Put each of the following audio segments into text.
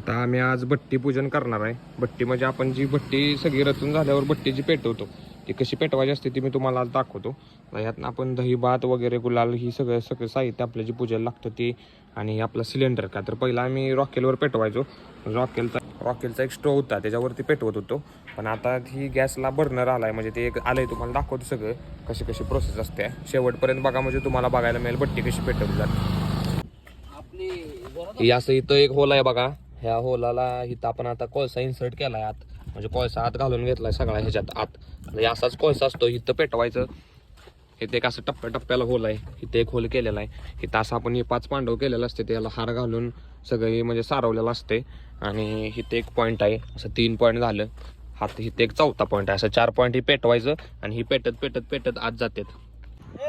आता आम्ही आज बट्टी पूजन करणार आहे. बट्टी म्हणजे आपण जी बट्टी सगळी रचून झाल्यावर बट्टी जी पेटवतो ती कशी पेटवायची असते ती मी तुम्हाला आज दाखवतो. यातनं आपण दही भात वगैरे गुलाल ही सगळं सगळं साहित्य आपलं जे पूजेला लागतं ते आणि आपलं सिलेंडर का. तर पहिला आम्ही रॉकेलवर पेटवायचो. रॉकेलचा रॉकेलचा एक स्टोव होता त्याच्यावरती पेटवत होतो. पण आता ही गॅसला बर्नर आलाय म्हणजे ते एक आलंय तुम्हाला दाखवतो सगळं. कशी कशी प्रोसेस असते. शेवटपर्यंत बघा म्हणजे तुम्हाला बघायला मिळेल बट्टी कशी पेटवली जाते. असं इथं एक होल आहे बघा. ह्या होलाला इथं आपण आता कोळसा इन्सर्ट केलाय आत. म्हणजे कोळसा आत घालून घेतलाय सगळा ह्याच्यात आत. म्हणजे असाच कोळसा असतो इथं पेटवायचं. इथे एक असं टप्प्या टप्प्याला होल आहे. इथे एक होल केलेला आहे. इथं असं आपण हे पाच पांडव केलेलं असते त्याला हार घालून सगळे म्हणजे सारवलेलं असते. आणि इथे एक पॉईंट आहे. असं तीन पॉईंट झालं. हात इथे एक चौथा पॉईंट आहे. असं चार पॉईंट ही पेटवायचं आणि ही पेटत पेटत पेटत आत जातात.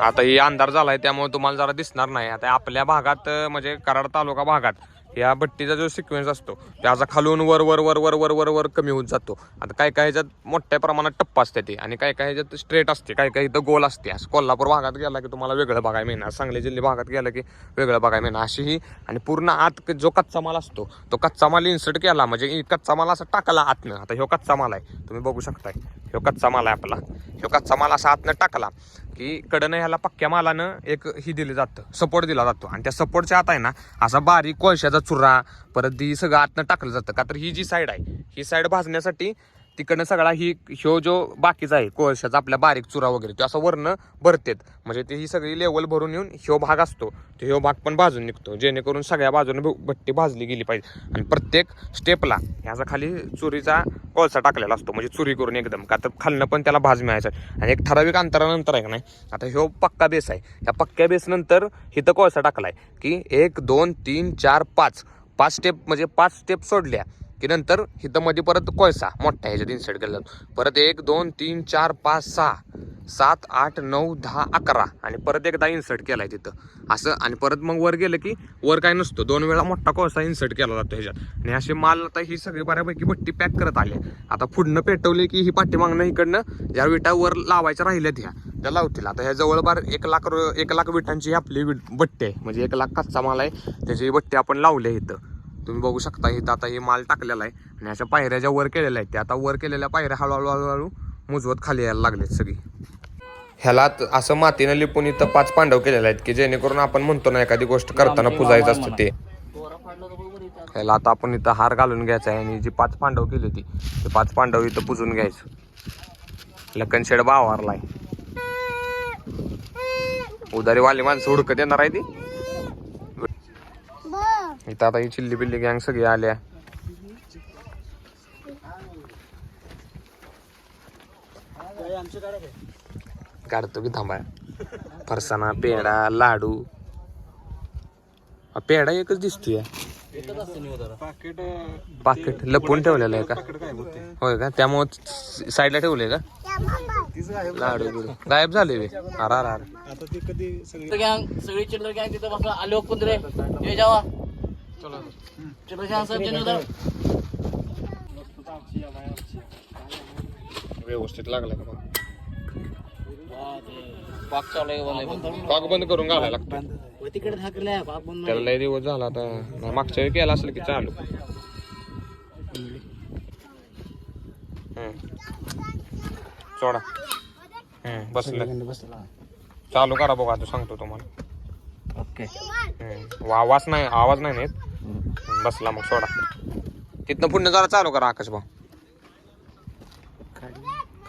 आता ही अंधार झालाय त्यामुळे तुम्हाला जरा दिसणार नाही. आता आपल्या भागात म्हणजे कराड तालुका भागात या भट्टीचा जो सिक्वेन्स असतो त्याचा खालून वर वर वर वर वर वर वर कमी होत जातो. आता काय काय ह्याच्यात मोठ्या प्रमाणात टप्पा असते ते आणि काय काय ह्याच्यात स्ट्रेट असते काय काय इथं गोल असते. असं कोल्हापूर भागात गेला की तुम्हाला वेगळं बघायला मिळणार. सांगली जिल्हे भागात गेलं की वेगळं बघायला मिळणार. अशी ही आणि पूर्ण आत जो कच्चा माल असतो तो कच्चा माल इन्सर्ट केला. म्हणजे कच्चा माल असा टाकला आतनं. आता ह्यो कच्चा माल आहे. तुम्ही बघू शकताय. ह्यो कच्चा माल आहे आपला. ह्यो कच्चा माल असा आतनं टाकला की कडनं ह्याला पक्क्या मालानं एक ही दिलं जातं सपोर्ट दिला जातो. आणि त्या सपोर्टच्या आत आहे ना असा बारीक कोळशाचा चुरा परत ती सगळं आतनं टाकलं जातं. का तर ही जी साईड आहे ही साईड भाजण्यासाठी तिकडनं सगळा ही ह्यो जो बाकीचा आहे कोळशाचा आपल्या बारीक चुरा वगैरे तो असं वरनं भरतेत. म्हणजे ते ही सगळी लेवल भरून येऊन ह्यो भाग असतो. तो ह्यो भाग पण भाजून निघतो. जेणेकरून सगळ्या बाजूने भट्टी भाजली गेली पाहिजे. आणि प्रत्येक स्टेपला ह्याचा खाली चुरीचा कोळसा टाकलेला असतो. म्हणजे चुरी करून एकदम. का तर खालनं पण त्याला भाज मिळायचा. आणि एक ठराविक अंतरानंतर आहे का नाही आता ह्यो पक्का बेस आहे. ह्या पक्क्या बेसनंतर इथं कोळसा टाकलाय की एक दोन तीन चार पाच. पाच स्टेप म्हणजे पाच स्टेप सोडल्या. की नंतर इथं मध्ये परत कोळसा मोठा ह्याच्यात इन्सर्ट केला जातो परत एक दोन तीन चार पाच सहा सात आठ नऊ दहा अकरा आणि परत एकदा इन्सर्ट केला आहे तिथं. असं आणि परत मग वर गेलं की वर काय नसतो. दोन वेळा मोठा कोळसा इन्सर्ट केला जातो ह्याच्यात. आणि असे माल आता ही सगळी बऱ्यापैकी भट्टी पॅक करत आले. आता पुढनं पेटवले की ही पाठीमागनं इकडनं ज्या विटा वर लावायच्या राहिल्यात ह्या त्या लावतील. आता ह्या जवळपास एक लाख रु- एक लाख विटांची ही आपली विट- भट्टी आहे. म्हणजे एक लाख कच्चा माल आहे. त्याची भट्टी आपण लावली इथं. तुम्ही बघू शकता इथं आता हे माल टाकलेला आहे आणि अशा पायऱ्या ज्या वर केलेल्या आहेत त्या. आता वर केलेल्या पायऱ्या हळूहळू हळूहळू मुजवत खाली यायला लागलेत सगळी. ह्याला असं मातीनं लिपून इथं पाच पांडव केलेले आहेत की जेणेकरून आपण म्हणतो ना एखादी गोष्ट करताना पुजायचं असतं ते ह्याला आता आपण इथं हार घालून घ्यायचा आहे आणि जी पाच पांडव केली होती ते पाच पांडव इथं पुजून घ्यायचं. लखनशेड बावारलाय उदारी वाली माणसं हुडकत येणार आहे ती. इथं आता ही चिल्ली बिल्ली गँग सगळी आल्या. काढतो की थांबा फरसाणा पेढा लाडू. पेढा एकच दिसतोय. पाकिट लपून ठेवलेलं आहे का? होय का? त्यामुळे साईडला ठेवलंय का? लाडू बिडू. गायब झाले वे अरे अरे अरे. आता ते कधी सगळी गँग सगळी चिल्ड्रन गँग तिथं बसला. आले कुंदरे. ये जावा. व्यवस्थित लागला का बघ. पाक चालू आहे बोलाय पाक बंद करून घालायला लागतो. तिकडे ठाकरल्या पाक बंद त्याला लय दिवस झाला आता. नाही, मागच्या वेळी केला असेल की चालू. सोडा. हम्म, बसलं. चालू करा बघा आता सांगतो तुम्हाला. ओके. वा- आवाज नाही आवाज नाही हम्म, बसला मग सोडा. तिथनं पुन्हा जरा चालू करा आकाश भाऊ.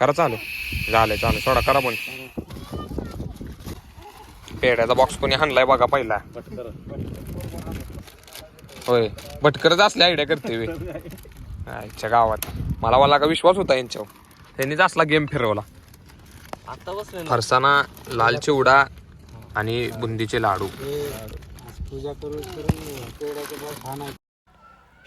करा चालू. झालंय चालू. सोडा करा पण पेड्याचा बॉक्स कोणी हाणलाय बघा पहिला. होय भटकरच असल्या आयडिया करते वे आईच्या गावात. मला मला का विश्वास होता यांच्यावर. त्यांनीच असला गेम फिरवला. आता बसले फरसाणा लाल चिवडा आणि बुंदीचे लाडू. पूजा करून करून पेढ्याचे भाव खाणं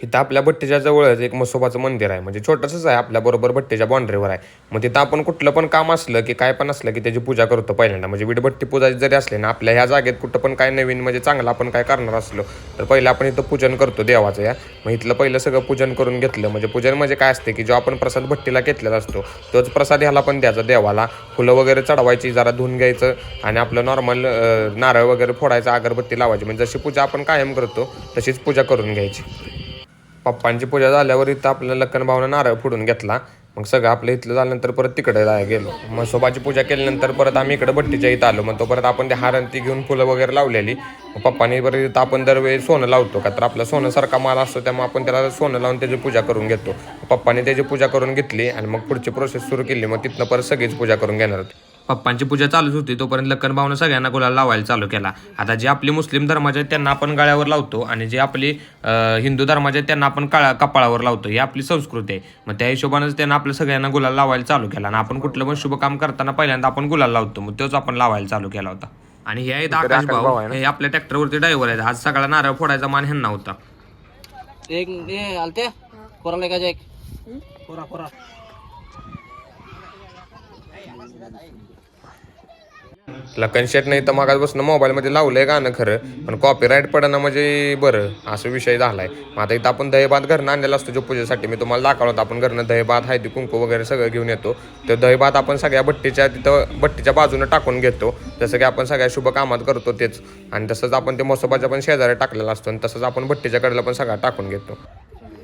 इथं आपल्या भट्टीच्या जवळच एक मसोबाचं मंदिर आहे. म्हणजे छोटंसंच आहे आपल्याबरोबर भट्टेच्या भट्टीच्या बाउंड्रीवर आहे. मग तिथं आपण कुठलं पण काम असलं की काय पण असलं की त्याची पूजा करतो पहिल्यांदा. म्हणजे वीटभट्टी पूजा जरी असली ना आपल्या ह्या जागेत कुठं पण काय नवीन म्हणजे चांगलं आपण काय करणार असलो तर पहिलं आपण इथं पूजन करतो देवाचं या. मग इथलं पहिलं सगळं पूजन करून घेतलं. म्हणजे पूजन म्हणजे काय असते की जो आपण प्रसाद भट्टीला घेतलेला असतो तोच प्रसाद ह्याला पण द्यायचा देवाला. फुलं वगैरे चढवायची जरा धुवून घ्यायचं आणि आपलं नॉर्मल नारळ वगैरे फोडायचं अगरबत्ती लावायची. म्हणजे जशी पूजा आपण कायम करतो तशीच पूजा करून घ्यायची. पप्पांची पूजा झाल्यावर इथं आपल्या लखन भावनं नारळ फोडून घेतला. मग सगळं आपलं इथलं झाल्यानंतर परत तिकडे जाय गेलो. म्हसोबाची पूजा केल्यानंतर परत आम्ही इकडे भट्टीच्या इथं आलो. मग तो परत आपण ते हारण ती घेऊन फुलं वगैरे लावलेली. मग पप्पाने परत इथं आपण दरवेळी सोनं लावतो का तर आपला सोन्यासारखा माल असतो त्यामुळे आपण त्याला सोनं लावून त्याची पूजा करून घेतो. पप्पाने त्याची पूजा करून घेतली आणि मग पुढची प्रोसेस सुरू केली. मग तिथनं परत सगळीच पूजा करून घेणार होती पप्पांची पूजा चालूच होती तोपर्यंत लक्कन भावनं सगळ्यांना गुलाल लावायला चालू केला. आता जे आपले मुस्लिम धर्माचे आहेत त्यांना आपण गळ्यावर लावतो आणि जे आपली हिंदू धर्माचे आहेत त्यांना आपण काळा कपाळावर लावतो. ही आपली संस्कृती आहे. मग त्या हिशोबानेच त्यांना आपल्या सगळ्यांना गुलाल लावायला चालू केला आणि आपण कुठलं पण शुभ काम करताना पहिल्यांदा आपण गुलाल लावतो. मग तोच आपण लावायला चालू केला होता. आणि हे आहेत आकाश भाऊ. हे आपल्या ट्रॅक्टरवरती ड्रायव्हर आहेत. आज सगळा नारळ फोडायचा मान ह्यांना होता. एक ये आलते? एक. कोरा कोरा. लखन शेट नाही तर मागासपासून मोबाईलमध्ये लावलंय गाणं खरं पण कॉपीराईट पडणं म्हणजे बरं असं विषय झालाय. मग आता इथं आपण दहीभात घरनं आणलेला असतो जो पूजेसाठी मी तुम्हाला दाखवलं होतं आपण घरनं दहीभात हळदी कुंकू वगैरे सगळं घेऊन येतो. तर दहीभात आपण सगळ्या भट्टीच्या तिथं भट्टीच्या बाजूनं टाकून घेतो. जसं की आपण सगळ्या शुभ कामात करतो तेच. आणि तसंच आपण ते मोसोबाच्या पण शेजारी टाकलेला असतो आणि तसंच आपण भट्टीच्या कडेला पण सगळा टाकून घेतो.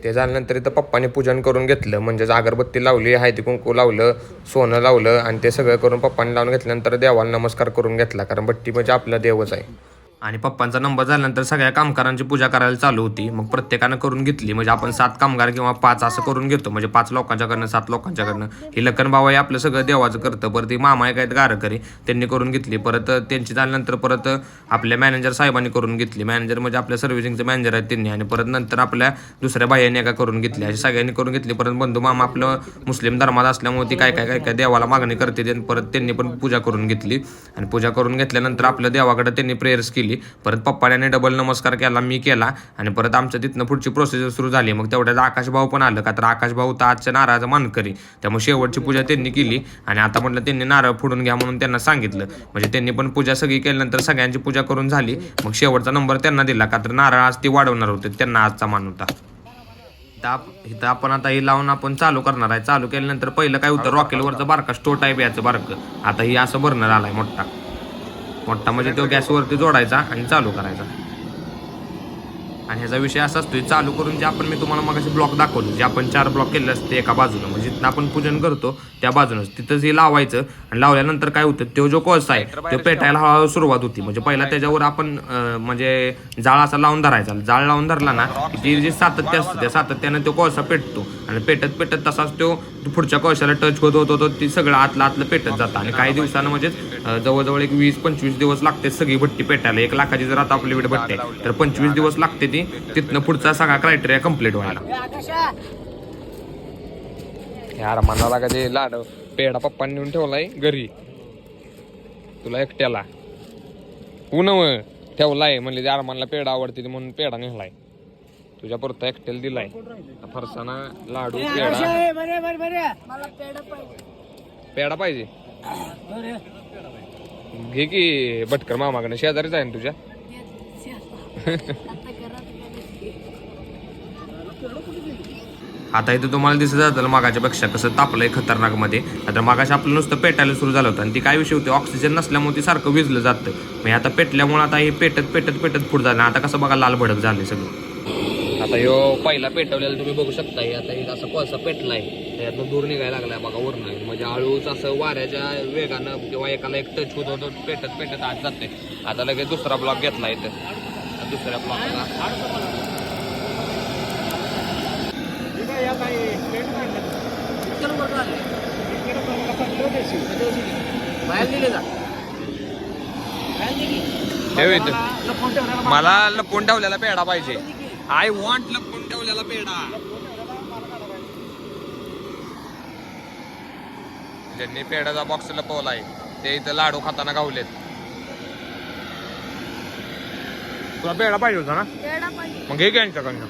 ते झाल्यानंतर इथं पप्पाने पूजन करून घेतलं. म्हणजेच अगरबत्ती लावली हळदी कुंकू लावलं सोनं लावलं आणि ते सगळं करून पप्पाने लावून घेतल्यानंतर देवाला नमस्कार करून घेतला. कारण भट्टी म्हणजे आपला देवच आहे. आणि पप्पांचा नंबर झाल्यानंतर सगळ्या कामगारांची पूजा करायला चालू होती. मग प्रत्येकानं करून घेतली. म्हणजे आपण सात कामगार किंवा पाच असं करून घेतो. म्हणजे पाच लोकांच्याकडनं सात लोकांच्याकडनं ही लखन बाबा हे आपलं सगळं देवाचं करतं. परत ती मामा एक आहेत गारकरी त्यांनी करून घेतली. परत त्यांची झाल्यानंतर परत आपल्या मॅनेजर साहेबांनी करून घेतली. मॅनेजर म्हणजे आपल्या सर्व्हिसिंगचे मॅनेजर आहेत त्यांनी. आणि परत नंतर आपल्या दुसऱ्या बाह्यांनी एका करून घेतली. अशी सगळ्यांनी करून घेतली. परत बंधू मामा आपलं मुस्लिम धर्मात असल्यामुळे ती काय काय काय काय देवाला मागणी करते. परत त्यांनी पण पूजा करून घेतली. आणि पूजा करून घेतल्यानंतर आपल्या देवाकडे त्यांनी प्रेयर्स केली. परत पप्पाड्याने डबल नमस्कार केला मी केला. आणि परत आमच्या तिथनं पुढची प्रोसेस सुरू झाली. मग तेवढ्यात आकाशभाऊ पण आलं. का तर आकाशभाऊ तर आजच्या नारळाचा मानकरी. त्यामुळे शेवटची पूजा त्यांनी केली. आणि आता म्हटलं त्यांनी नारळ फोडून घ्या म्हणून त्यांना सांगितलं. म्हणजे त्यांनी पण पूजा सगळी केल्यानंतर सगळ्यांची पूजा करून झाली. मग शेवटचा नंबर त्यांना दिला. का तर नारळ आज ते वाढवणार होते. त्यांना आजचा मान होता. इथं आप- इथं आपण आता हे लावून आपण चालू करणार आहे. चालू केल्यानंतर पहिलं काय होतं? रॉकेलवरचं बारका स्टो टाईप याचं बारकं. आता ही असं भरणार आलाय मोठा. मोठा म्हणजे तो गॅसवरती जोडायचा आणि चालू करायचा. आणि ह्याचा विषय असा असतो चालू करून जे आपण मी तुम्हाला मग ब्लॉक दाखवले जे आपण चार ब्लॉक केले असते एका बाजूनं. म्हणजे जिथं आपण पूजन करतो त्या बाजूनच तिथंच हे लावायचं आणि लावल्यानंतर काय होतं तो जो कोळसा आहे तो पेटायला हळूहळू सुरुवात होती. म्हणजे पहिला त्याच्यावर आपण म्हणजे जाळ असा लावून धरायचा. जाळ लावून धरला ना की ती जी सातत्य असतं त्या सातत्यानं तो कोळसा पेटतो. आणि पेटत पेटत तसाच तो पुढच्या कोळशाला टच होत होत होत ती सगळं आतलं आतलं पेटत जातं. आणि काही दिवसानं म्हणजे अं, जवळजवळ एक वीस पंचवीस दिवस लागते सगळी भट्टी पेटायला. एक लाखाची जर आता आपली भट्टी आहे तर पंचवीस दिवस लागते ती. तिथनं पुढचा सगळा क्रायटेरिया कंप्लीट व्हायला. यार मनाला कधी लाड पेढा पप्पांनी नेऊन ठेवलाय घरी. तुला एकट्याला. पुनव ठेवलाय म्हणले यार मला पेढा आवडते म्हणून पेढा नेलाय. तुझ्या परत एकट्याला दिलाय. फरसाना लाडू पेढा. पेढा पाहिजे. घे की भटकर मामाकडे शेजारीच आहे ना तुझ्या? आता इथं तुम्हाला दिसत जातं मागाच्या पेक्षा कसं तापलंय खतरनाकमध्ये आता मागाशी आपलं नुसतं पेटायला सुरू झालं होतं आणि ती काय विषय होते? ऑक्सिजन नसल्यामुळे ती सारखं विजलं जातं. म्हणजे आता पेटल्यामुळे आता हे पेटत पेटत पेटत पुढे झालं. आता कसं बघा लाल भडक झाले सगळं. आता ह्यो पहिला पेटवलेला तुम्ही बघू शकता हे आता हे असं कोळसा पेटलाय. त्यातनं दूर निघायला लागलाय बघा वरनं. म्हणजे हळूच असं वाऱ्याच्या वेगानं किंवा एकाला एक टच होत होतं पेटत पेटत आत जाते आता लगेच दुसरा ब्लॉक घेतला इथं. दुसऱ्या ब्लॉकला बाहेर दिले जा बाहेर दे की. ठेव इथं. लपवून ठेवलेला मला लपून ठेवलेला पेढा पाहिजे. आय वॉन्ट लपून ठेवलेला पेढा. ज्यांनी पेढ्याचा बॉक्स लपवलाय ते इथं लाडू खाताना गावलेत. तुला पेढा पाहिजे होता ना? मग हे यांच्याकडनं.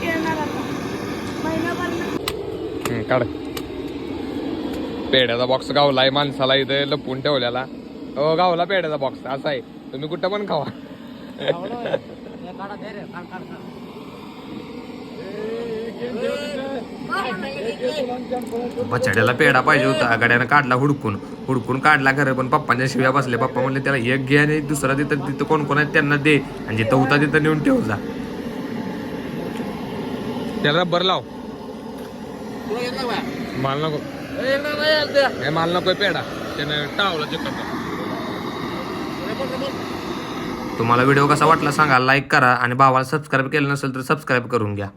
खेळणार आता. महिनाभर हम्म, काढ. पेढ्याचा बॉक्स गावलाय माणसाला इथं लपून ठेवलेला. हो गावला पेढ्याचा बॉक्स असा आहे. तुम्ही कुठं पण खावा हे काढा दे रे काढ काढ काढ. बछड्याला पेढा पाहिजे होता. गाड्यानं काढला हुडकून. हुडकून काढला खरं पण पप्पांच्या शिव्या बसल्या. पप्पा म्हणले त्याला एक घे आणि दुसरा तिथं तिथं कोण कोण आहे त्यांना दे. आणि जिथं होता तिथं नेऊन ठेव जा. त्याला रब्बर लाव. माल नको. हे माल नको पेढा. त्यानं टावला तुम्हाला व्हिडिओ कसा वाटला सांगा लाईक करा. आणि भावाला सबस्क्राईब केलं नसेल तर सबस्क्राईब करून घ्या.